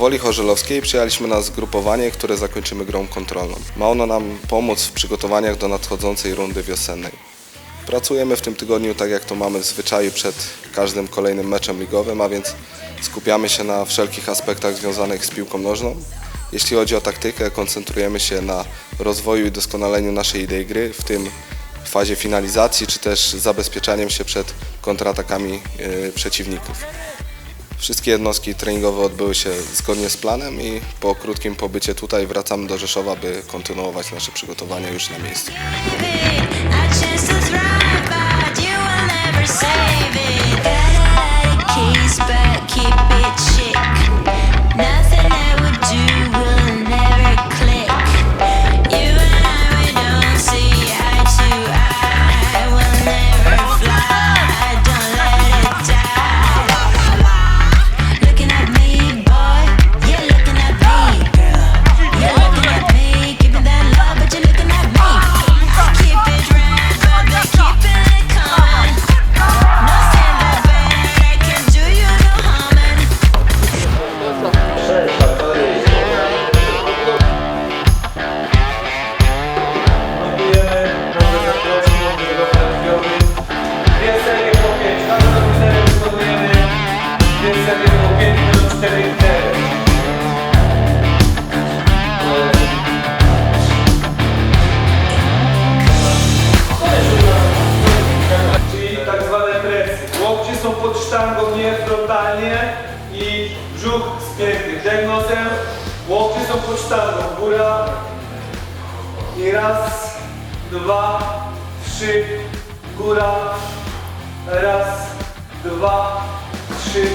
Woli Chorzelowskiej przyjęliśmy na zgrupowanie, które zakończymy grą kontrolną. Ma ono nam pomóc w przygotowaniach do nadchodzącej rundy wiosennej. Pracujemy w tym tygodniu tak jak to mamy w zwyczaju przed każdym kolejnym meczem ligowym, a więc skupiamy się na wszelkich aspektach związanych z piłką nożną. Jeśli chodzi o taktykę, koncentrujemy się na rozwoju i doskonaleniu naszej idei gry, w tym w fazie finalizacji, czy też zabezpieczaniem się przed kontratakami yy, przeciwników. Wszystkie jednostki treningowe odbyły się zgodnie z planem i po krótkim pobycie tutaj wracamy do Rzeszowa, by kontynuować nasze przygotowania już na miejscu. Dech nosem, łokcie są pod sztangą. Góra, i raz, dwa, trzy, góra. Raz, dwa, trzy,